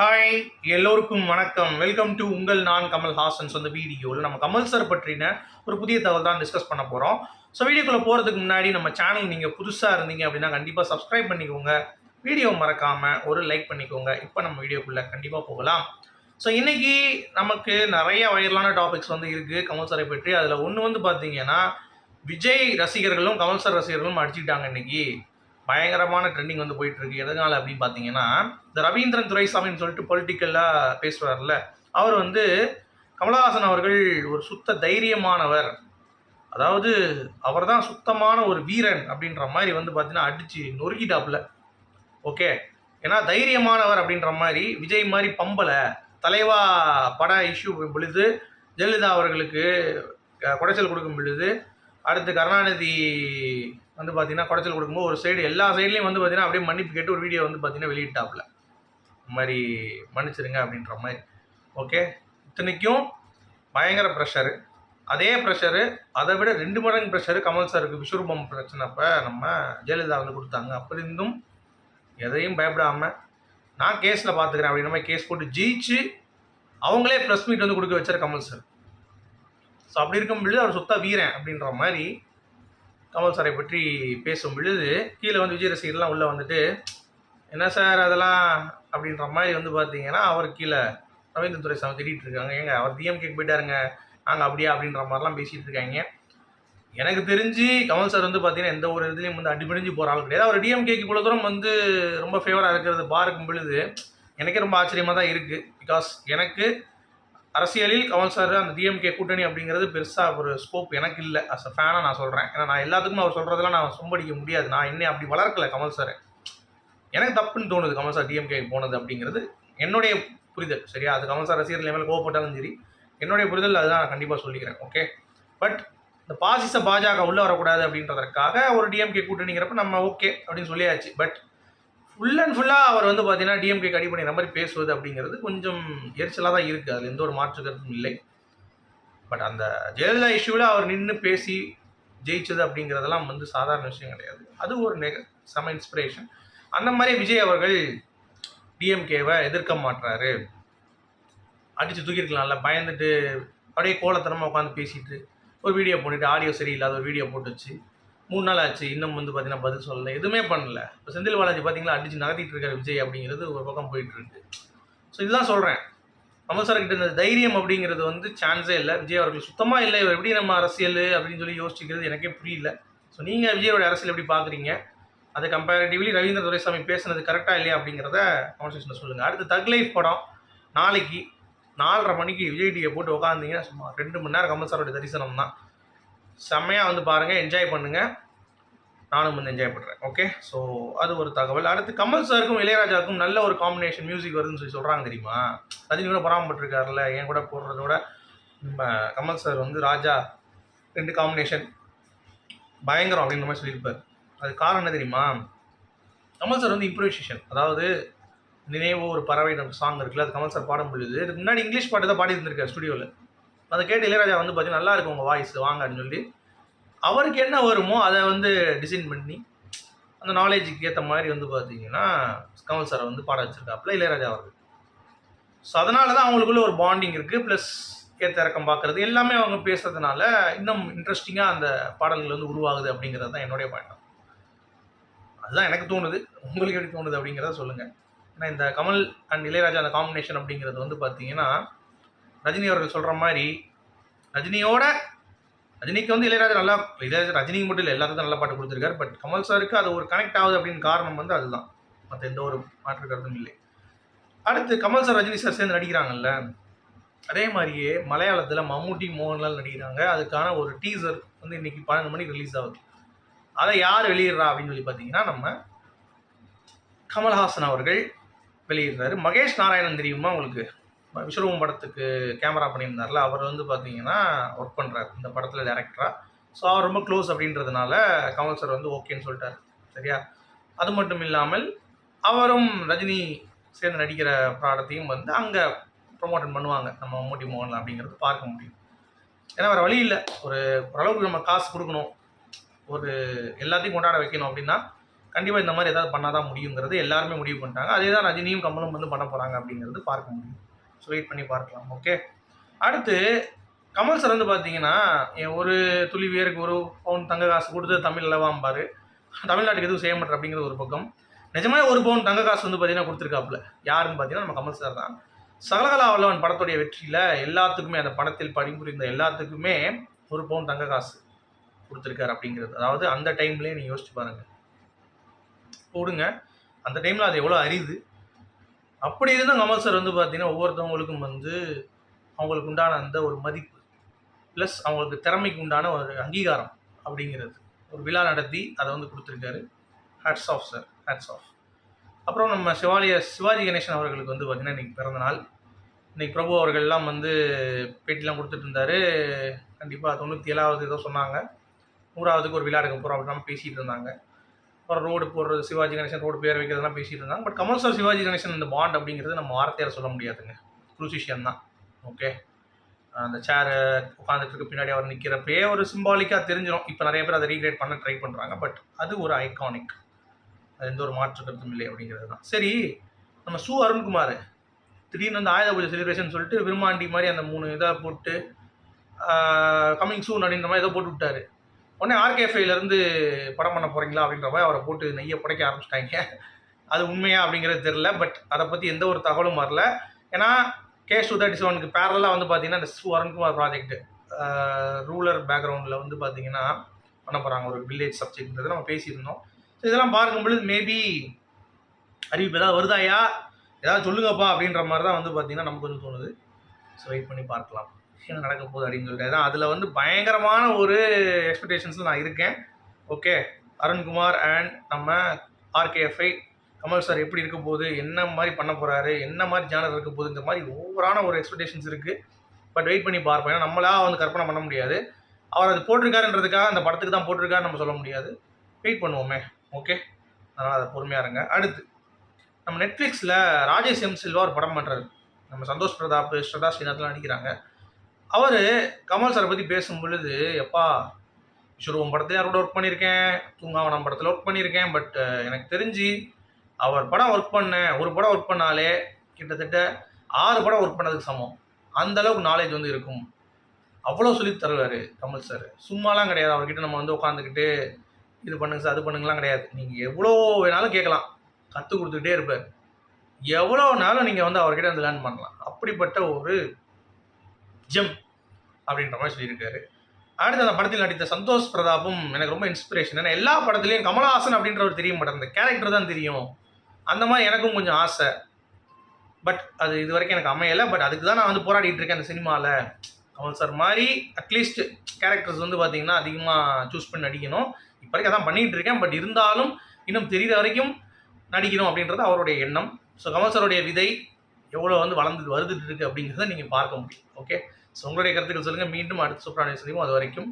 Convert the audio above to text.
Hi எல்லோருக்கும் வணக்கம். Welcome to உங்கள் நான் கமல் ஹாசன்ஸ் அந்த வீடியோவில் நம்ம கமல் சார் பற்றின ஒரு புதிய தகவல் தான் டிஸ்கஸ் பண்ண போகிறோம் ஸோ வீடியோக்குள்ளே போகிறதுக்கு முன்னாடி நம்ம சேனல் நீங்கள் புதுசாக இருந்தீங்க அப்படின்னா கண்டிப்பாக சப்ஸ்கிரைப் பண்ணிக்கோங்க. வீடியோ மறக்காமல் ஒரு லைக் பண்ணிக்கோங்க. இப்போ நம்ம வீடியோக்குள்ளே கண்டிப்பாக போகலாம். ஸோ இன்றைக்கி நமக்கு நிறைய வைரலான டாபிக்ஸ் வந்து இருக்குது கமல் சாரை பற்றி. அதில் ஒன்று வந்து பார்த்தீங்கன்னா விஜய் ரசிகர்களும் கமல் சார் ரசிகர்களும் அடிச்சுக்கிட்டாங்க இன்னைக்கு. பயங்கரமான ட்ரெண்டிங் வந்து போயிட்டு இருக்கு எதனால அப்படின்னு பார்த்தீங்கன்னா இந்த ரவீந்திரன் துரைசாமின்னு சொல்லிட்டு பொலிட்டிக்கலாக பேசுவார்ல அவர் வந்து கமலஹாசன் அவர்கள் ஒரு சுத்த தைரியமானவர். அதாவது அவர் தான் சுத்தமான ஒரு வீரன் அப்படின்ற மாதிரி வந்து பார்த்தீங்கன்னா அடித்து நொறுக்கிட்டாப்புல. ஓகே? ஏன்னா தைரியமானவர் அப்படின்ற மாதிரி விஜய் மாதிரி பம்பலை. தலைவா பட இஷ்யூ பொழுது ஜெயலலிதா அவர்களுக்கு குடைச்சல் கொடுக்கும் பொழுது அடுத்து கருணாநிதி வந்து பார்த்தீங்கன்னா குடைச்சல் கொடுக்கும்போது ஒரு சைடு எல்லா சைட்லேயும் வந்து பார்த்தீங்கன்னா அப்படியே மன்னிப்பு கேட்டு ஒரு வீடியோ வந்து பார்த்தீங்கன்னா வெளியிட்டாப்புல. இந்த மாதிரி மன்னிச்சிருங்க அப்படின்ற மாதிரி. ஓகே இத்தனைக்கும் பயங்கர ப்ரெஷரு அதே ப்ரெஷரு அதை விட ரெண்டு மடங்கு ப்ரெஷரு கமல் சாருக்கு விஸ்வரூபம் பிரச்சனைப்ப நம்ம ஜெயலலிதா வந்து கொடுத்தாங்க. அப்படி இருந்தும் எதையும் பயப்படாமல் நான் கேஸில் பார்த்துக்கிறேன் அப்படின்ற மாதிரி கேஸ் போட்டு ஜெயிச்சு அவங்களே ப்ரெஸ் மீட் வந்து கொடுக்க வச்சார் கமல் சார் ஸோ அப்படி இருக்கும் பொழுது அவர் சுத்தா வீரன் அப்படின்ற மாதிரி கமல் சாரை பற்றி பேசும் பொழுது கீழே வந்து விஜய் ரசிகர்லாம் உள்ளே வந்துட்டு என்ன சார் அதெல்லாம்? அப்படின்ற மாதிரி வந்து பார்த்தீங்கன்னா அவர் கீழே ரவீந்திர துரைசாமி திட்டிகிட்டு இருக்காங்க. ஏங்க அவர் டிஎம்கேக்கு போயிட்டாருங்க. நாங்கள் அப்படியா? அப்படின்ற மாதிரிலாம் பேசிகிட்டு இருக்காங்க. எனக்கு தெரிஞ்சு கமல் சார் வந்து பார்த்தீங்கன்னா எந்த ஒரு இதுலேயும் வந்து அடிபடிஞ்சு போகிற ஆள் கிடையாது. அவர் டிஎம்கேக்கு இவ்வளோ தூரம் வந்து ரொம்ப ஃபேவராக இருக்கிறது பார்க்கும் பொழுது எனக்கே ரொம்ப ஆச்சரியமாக தான் இருக்குது பிகாஸ் எனக்கு அரசியலில் கவுன்சிலர் சார் அந்த டிஎம்கே கூட்டணி அப்படிங்கிறது பெருசாக ஒரு ஸ்கோப் எனக்கு இல்லை. அஸ் அ ஃபேனாக நான் சொல்கிறேன் ஏன்னா நான் எல்லாத்துக்கும் அவர் சொல்கிறதெல்லாம் நான் சும்படிக்க முடியாது. நான் இன்னும் அப்படி வளர்க்கல கமல் சார். எனக்கு தப்புன்னு தோணுது கமல் சார் டிஎம்கே போனது அப்படிங்கிறது. என்னுடைய புரிதல். சரியா? அது கமல் சார் ரசிகர்கள் லெவலில் கோவப்பட்டாலும் சரி என்னுடைய புரிதல் அதுதான் நான் கண்டிப்பாக சொல்லிக்கிறேன். ஓகே பட் இந்த பாசிச பாஜக உள்ளே வரக்கூடாது அப்படின்றதற்காக ஒரு டிஎம்கே கூட்டணிங்கிறப்ப நம்ம ஓகே அப்படின்னு சொல்லியாச்சு. பட் ஃபுல் அண்ட் ஃபுல்லாக அவர் வந்து பார்த்தீங்கன்னா டிஎம்கே கடி பண்ணிற மாதிரி பேசுவது அப்படிங்கிறது கொஞ்சம் எரிச்சலாக தான் இருக்குது அதில் எந்த ஒரு மாற்று கருத்தும் இல்லை. பட் அந்த ஜெயலலிதா இஷ்யூவில் அவர் நின்று பேசி ஜெயிச்சது அப்படிங்கிறதெல்லாம் வந்து சாதாரண விஷயம் கிடையாது. அது ஒரு நெக செம இன்ஸ்பிரேஷன் அந்த மாதிரி விஜய் அவர்கள் டிஎம்கேவை எதிர்க்க மாட்டுறாரு அடித்து தூக்கியிருக்கலாம்ல பயந்துட்டு அப்படியே கோலத்தனமாக உட்காந்து பேசிட்டு ஒரு வீடியோ போட்டுட்டு ஆடியோ சரியில்லாத ஒரு வீடியோ போட்டு வச்சு மூணு நாள் ஆச்சு இன்னும் வந்து பார்த்தீங்கன்னா பதில் சொல்லலை. எதுவுமே பண்ணல. இப்போ செந்தில் பாலாஜி பார்த்தீங்கன்னா அடிச்சு நகர்த்திட்டு இருக்கிற விஜய் அப்படிங்கிறது ஒரு பக்கம் போயிட்டு இருக்கு. ஸோ இதுதான் சொல்கிறேன் கமல் சார் இந்த தைரியம் அப்படிங்கிறது வந்து சான்ஸே இல்லை. விஜய் அவர்கள் சுத்தமாக இல்லை இவர் எப்படி நம்ம அரசியல் அப்படின்னு சொல்லி யோசிச்சுக்கிறது எனக்கே புரியல. ஸோ நீங்கள் விஜயோட அரசியல் எப்படி பார்க்குறீங்க அது கம்பேரிட்டிவ்லி ரவீந்திர துரைசாமி பேசுனது கரெக்டாக இல்லையா அப்படிங்கிறத கான்வர்சேஷனில் சொல்லுங்கள் அடுத்து தக் லைஃப் படம். நாளைக்கு நாலரை மணிக்கு விஜய் டிவியை போட்டு உட்காந்தீங்கன்னா சும்மா ரெண்டு மணி நேரம் கமல் சாரோட தரிசனம் தான். செம்மையாக வந்து பாருங்கள் என்ஜாய் பண்ணுங்கள் நானும் வந்து என்ஜாய் பண்ணுறேன் ஓகே ஸோ அது ஒரு தகவல். அடுத்து கமல் சாருக்கும் இளையராஜாவுக்கும் நல்ல ஒரு காம்பினேஷன் மியூசிக் வருதுன்னு சொல்லி சொல்கிறாங்க தெரியுமா? ரஜினி கூட பராமப்பட்டிருக்காருல்ல என் கூட போடுறதோட நம்ம கமல் சார் வந்து ராஜா ரெண்டு காம்பினேஷன் பயங்கரம் அப்படின்ற மாதிரி சொல்லியிருப்பார். அது காரணம் என்ன தெரியுமா? கமல் சார் வந்து இம்ப்ரூவைசேஷன் அதாவது நினைவோ ஒரு பறவை சாங் இருக்குல்ல அது கமல் சார் பாடும் பொழுது இதுக்கு முன்னாடி இங்கிலீஷ் பாட்டு தான் பாடி இருந்திருக்காரு ஸ்டுடியோவில் அதை கேட்டு இளையராஜா வந்து பார்த்தீங்கன்னா நல்லா இருக்கும் உங்கள் வாய்ஸ் வாங்க அப்படின்னு சொல்லி அவருக்கு என்ன வருமோ அதை வந்து டிசைன் பண்ணி அந்த நாலேஜுக்கு ஏற்ற மாதிரி வந்து பார்த்தீங்கன்னா கமல் சாரை வந்து பாட வச்சுருக்காப்புல இளையராஜா அவர்கள். ஸோ அதனால தான் அவங்களுக்குள்ள ஒரு பாண்டிங் இருக்குது ப்ளஸ் ஏற்ற இறக்கம் பார்க்குறது எல்லாமே அவங்க பேசுறதுனால இன்னும் இன்ட்ரெஸ்டிங்காக அந்த பாடல்கள் வந்து உருவாகுது அப்படிங்கிறது தான் என்னுடைய பாயிண்ட் அதுதான் எனக்கு தோணுது. உங்களுக்கு எப்படி தோணுது அப்படிங்கிறத சொல்லுங்கள் ஏன்னா இந்த கமல் அண்ட் இளையராஜா அந்த காம்பினேஷன் அப்படிங்கிறது வந்து பார்த்தீங்கன்னா ரஜினி அவர்கள் சொல்கிற மாதிரி ரஜினியோட ரஜினிக்கு வந்து இளையராஜா நல்லா இளையராஜா ரஜினிக்கு மட்டும் இல்லை எல்லாத்துக்கும் நல்ல பாட்டு கொடுத்துருக்காரு. பட் கமல் சாருக்கு அது ஒரு கனெக்ட் ஆகுது அப்படின்னு காரணம் வந்து அதுதான். மற்ற எந்த ஒரு மாற்று கருத்தும் இல்லை. அடுத்து கமல் சார் ரஜினி சார் சேர்ந்து நடிக்கிறாங்கல்ல அதே மாதிரியே மலையாளத்தில் மம்முட்டி மோகன்லால் நடிக்கிறாங்க. அதுக்கான ஒரு டீசர் வந்து இன்னைக்கு பன்னெண்டு மணிக்கு ரிலீஸ் ஆகுது. அதை யார் வெளியிடுறா அப்படின்னு சொல்லி பார்த்தீங்கன்னா நம்ம கமல்ஹாசன் அவர்கள் வெளியிடுறாரு. மகேஷ் நாராயணன் தெரியுமா உங்களுக்கு? விஸ்வரூபம் படத்துக்கு கேமரா பண்ணியிருந்தார்ல அவர் வந்து பார்த்தீங்கன்னா ஒர்க் பண்ணுறாரு இந்த படத்தில் டேரக்டராக ஸோ அவர் ரொம்ப க்ளோஸ் அப்படின்றதுனால கமல் சார் வந்து ஓகேன்னு சொல்லிட்டாரு சரியா? அது மட்டும் இல்லாமல் அவரும் ரஜினி சேர்ந்து நடிக்கிற படத்தையும் வந்து அங்கே ப்ரொமோஷன் பண்ணுவாங்க நம்ம மம்முட்டி மோகன் அப்படிங்கிறது பார்க்க முடியும். ஏன்னா வேறு வழி இல்லை. ஒரு ஓரளவுக்கு நம்ம காசு கொடுக்கணும். ஒரு எல்லாத்தையும் கொண்டாட வைக்கணும் அப்படின்னா கண்டிப்பாக இந்த மாதிரி ஏதாவது பண்ணால் தான் முடியுங்கிறது எல்லாருமே முடிவு பண்ணிட்டாங்க. அதே தான் ரஜினியும் கமலும் வந்து பண்ண போகிறாங்க அப்படிங்கிறது பார்க்க முடியும். ஸோ வெயிட் பண்ணி பார்க்கலாம் ஓகே அடுத்து கமல் சார் வந்து பார்த்தீங்கன்னா ஒரு துளி வேருக்கு ஒரு பவுன் தங்க காசு கொடுத்து தமிழ் அல்லவாம்பாரு தமிழ்நாட்டுக்கு எதுவும் செய்ய மாட்டேன் அப்படிங்கிற ஒரு பக்கம். நிஜமே ஒரு பவுன் தங்க காசு வந்து பார்த்தீங்கன்னா கொடுத்துருக்காப்புல. யாருன்னு பார்த்தீங்கன்னா நம்ம கமல் சார் தான். சகலகலா வல்லவன் படத்துடைய வெற்றியில் எல்லாத்துக்குமே அந்த படத்தில் பணிபுரிந்த எல்லாத்துக்குமே ஒரு பவுன் தங்க காசு கொடுத்துருக்காரு அப்படிங்கிறது. அதாவது அந்த டைம்லேயே நீங்கள் யோசிச்சு பாருங்கள் போடுங்க. அந்த டைமில் அது எவ்வளோ அரிது. அப்படி இருந்தும் கமல் சார் வந்து பார்த்தீங்கன்னா ஒவ்வொருத்தவங்களுக்கும் வந்து அவங்களுக்கு உண்டான அந்த ஒரு மதிப்பு ப்ளஸ் அவங்களுக்கு திறமைக்கு உண்டான ஒரு அங்கீகாரம் அப்படிங்கிறது. ஒரு விழா நடத்தி அதை வந்து கொடுத்துருக்காரு. Hats off sir hats off அப்புறம் நம்ம சிவாலய சிவாஜி கணேசன் அவர்களுக்கு வந்து பார்த்திங்கன்னா இன்றைக்கி பிறந்த நாள். இன்னைக்கு பிரபு அவர்கள்லாம் வந்து பேட்டிலாம் கொடுத்துட்டு இருந்தார். கண்டிப்பாக தொண்ணூற்றி ஏழாவது ஏதோ சொன்னாங்க. நூறாவதுக்கு ஒரு விழா எடுக்க போகிறோம் அப்படிலாம் பேசிகிட்டு இருந்தாங்க. அப்புறம் ரோடு போடுறது சிவாஜி கணேசன் ரோடு பேர் வைக்கிறதுலாம் பேசிகிட்டு இருந்தாங்க. பட் கமல் சார் சிவாஜி கணேசன் இந்த பாண்ட் அப்படிங்கிறது நம்ம வார்த்தையால் சொல்ல முடியாதுங்க. குருசிஷியன் தான். ஓகே அந்த சேரை உட்காந்துட்டு பின்னாடி அவர் நிற்கிறப்பே ஒரு சிம்பாலிக்காக தெரிஞ்சிடும் இப்போ நிறைய பேர் அதை ரீக்ரியேட் பண்ண ட்ரை பண்ணுறாங்க பட் அது ஒரு ஐகானிக் அது எந்த ஒரு மாற்று கருத்தும் இல்லை அப்படிங்கிறது தான். சரி நம்ம சு அருண்குமார். திடீர்னு வந்து ஆயுத பூஜை செலிப்ரேஷன் சொல்லிட்டு விரும்மாண்டி மாதிரி அந்த மூணு இதை போட்டு கம்மிங் சூன் அப்படின்ற மாதிரி ஏதோ போட்டு விட்டாரு. உடனே ஆர்கேஃபைலேருந்து படம் பண்ண போகிறீங்களா அப்படின்ற மாதிரி அவரை போட்டு நெய்யை புடைக்க ஆரம்பிச்சிட்டாங்க. அது உண்மையா அப்படிங்கிறது தெரில பட் அதை பற்றி எந்த ஒரு தகவலும் வரல. ஏன்னா கே டூ தேர்ட்டி செவனுக்கு பேரலாக வந்து பார்த்தீங்கன்னா இந்த சு அருண்குமார் ப்ராஜெக்ட் ரூரல் பேக்ரவுண்டில் வந்து பார்த்தீங்கன்னா பண்ண போகிறாங்க ஒரு வில்லேஜ் சப்ஜெக்ட்ன்றது நம்ம பேசியிருந்தோம். ஸோ இதெல்லாம் பார்க்கும்பொழுது மேபி அறிவிப்பு ஏதாவது வருதாயா ஏதாவது சொல்லுங்கப்பா அப்படின்ற மாதிரி தான் வந்து பார்த்தீங்கன்னா நமக்கு வந்து தோணுது. ஸோ வெயிட் பண்ணி பார்க்கலாம். என்ன நடக்க போகுது அப்படின்னு சொல்லிட்டு தான் அதில் வந்து பயங்கரமான ஒரு எக்ஸ்பெக்டேஷன்ஸில் நான் இருக்கேன். ஓகே அருண்குமார் அண்ட் நம்ம ஆர்கேஎஃப்ஐ கமல் சார் எப்படி இருக்க போகுது என்ன மாதிரி பண்ண போகிறாரு என்ன மாதிரி ஜானர் இருக்க போகுது இந்த மாதிரி ஓவரான ஒரு எக்ஸ்பெக்டேஷன்ஸ் இருக்குது பட் வெயிட் பண்ணி பார்ப்போம். ஏன்னா நம்மளா வந்து கற்பனை பண்ண முடியாது. அவர் அது போட்டிருக்காருன்றதுக்காக அந்த படத்துக்கு தான் போட்டிருக்காரு நம்ம சொல்ல முடியாது. வெயிட் பண்ணுவோமே. ஓகே அதனால் அதை பொறுமையாக இருங்க. அடுத்து நம்ம நெட்ஃப்ளிக்ஸில் ராஜேஷ் எம் சில்வா ஒரு படம் பண்ணுறாரு நம்ம சந்தோஷ் பிரதாப் ஸ்ரதா ஸ்ரீநாத்லாம் நடிக்கிறாங்க. அவர் கமல் சாரை பற்றி பேசும் பொழுது எப்பா விஸ்வரூபம் படத்தில் யாரோட ஒர்க் பண்ணியிருக்கேன் தூங்காவனம் படத்தில் ஒர்க் பண்ணியிருக்கேன் பட் எனக்கு தெரிஞ்சு அவர் படம் ஒர்க் பண்ணேன் ஒரு படம் ஒர்க் பண்ணாலே கிட்டத்தட்ட ஆறு படம் ஒர்க் பண்ணதுக்கு சமம். அந்த அளவுக்கு நாலேஜ் வந்து இருக்கும். அவ்வளோ சொல்லி தருவார் கமல் சார். சும்மாலாம் கிடையாது. அவர்கிட்ட நம்ம வந்து உட்காந்துக்கிட்டு இது பண்ணுங்க சார் அது பண்ணுங்கலாம் கிடையாது. நீங்கள் எவ்வளோ வேணாலும் கேட்கலாம். கற்றுக் கொடுத்துக்கிட்டே இருப்பார். எவ்வளோ நாளும் நீங்கள் வந்து அவர்கிட்ட வந்து லேர்ன் பண்ணலாம். அப்படிப்பட்ட ஒரு ஜெம் அப்படின்ற மாதிரி சொல்லியிருக்காரு. அடுத்து அந்த படத்தில் நடித்த சந்தோஷ் பிரதாப்பும் எனக்கு ரொம்ப இன்ஸ்பிரேஷன் ஏன்னா எல்லா படத்துலையும் கமலஹாசன் அப்படின்றவர் தெரிய மாட்டேன் அந்த கேரக்டர் தான் தெரியும். அந்த மாதிரி எனக்கும் கொஞ்சம் ஆசை. பட் அது இது வரைக்கும் எனக்கு அமையலை. பட் அதுக்கு தான் நான் வந்து போராடிட்டு இருக்கேன் அந்த சினிமாவில் கமல் சார் மாதிரி அட்லீஸ்ட் கேரக்டர்ஸ் வந்து பார்த்தீங்கன்னா அதிகமாக சூஸ் பண்ணி நடிக்கணும். இப்போ வரைக்கும் அதான் பண்ணிகிட்டு இருக்கேன். பட் இருந்தாலும் இன்னும் தெரிகிற வரைக்கும் நடிக்கணும் அப்படின்றது அவருடைய எண்ணம். ஸோ கமல் சாருடைய விதை எவ்வளோ வந்து வளர்ந்து வருதுட்டு இருக்குது அப்படிங்கிறத நீங்கள் பார்க்க முடியும். ஓகே ஸோ உங்களுடைய கருத்துக்கள் சொல்லுங்கள் மீண்டும் அடுத்த சூப்பரான சந்திப்போம். அது வரைக்கும்